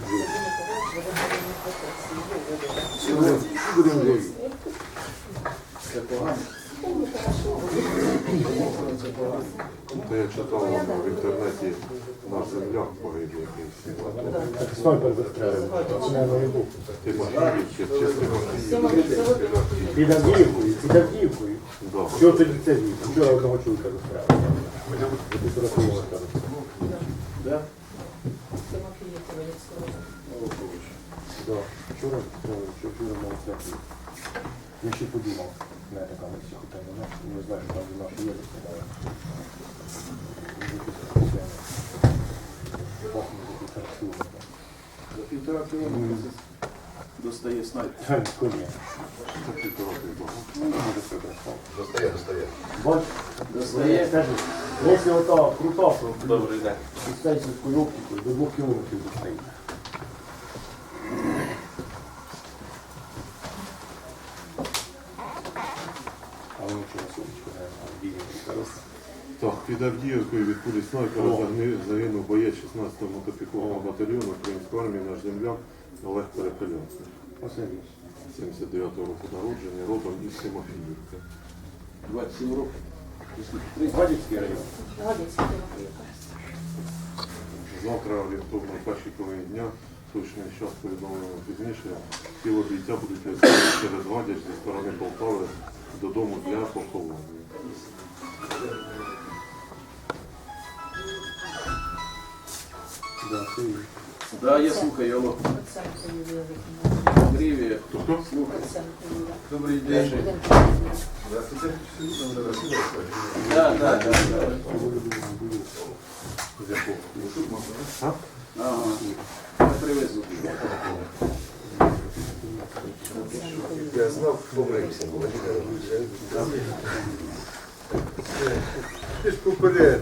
дві. Сюди дві. То я читав в інтернеті наш земляк погиб якийсь. Снайпер застрелив. Це не був. Тимофіїв чи чи Тимофіїв. Під Авдіївкою, під Авдіївкою. Що це він? Вчора одного чоловіка застрелив. Ти сорокого скажу. Да? Да. Вчора застрелив, що вчора мав святий. Я ще подумав, не така на всіх питання, знаєш, не знаю, що там до нашої є застрелили. За півтора кілометра достає снайпер. Коні. Це півтора півтора. Може, все красиво. Достає, достає. Бач, Достає. скажи, якщо ота крута, то Добрий день. із Стейсівською оптикою до двох кілометрів достає. Але нічого сонечко не знаю, білі хороше. Так, під Авдіївкою від кулі снайпера загни- загинув боєць 16-го мотопікового батальйону Української армії наш земляк Олег Перепелянський. Оце 79-го року народження, родом із Тимофіївки. 27 років. Гадівський район. Завтра орієнтовно в першій половині дня, точний час повідомлено пізніше, тіло бійця будуть везти через Гадяч зі сторони Полтави додому для поховання. Да. Да, я слухаю, алло. Хто? слухай. Добрий день. Здравствуйте. Да, да, да, да. Ага. Я привезу. Я знав, помився. Ти ж поперед.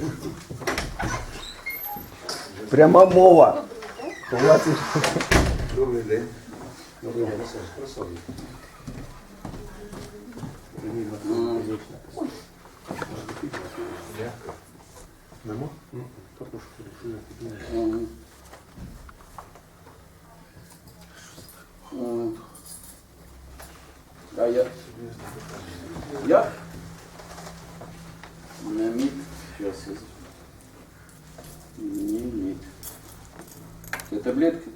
Пряма мова. Добрий день. Примірно М. фізична. Нема? Також що я подумав. Ага. Ага. А я. Я? Не мід. Сейчас я. Не мід. Це таблетки?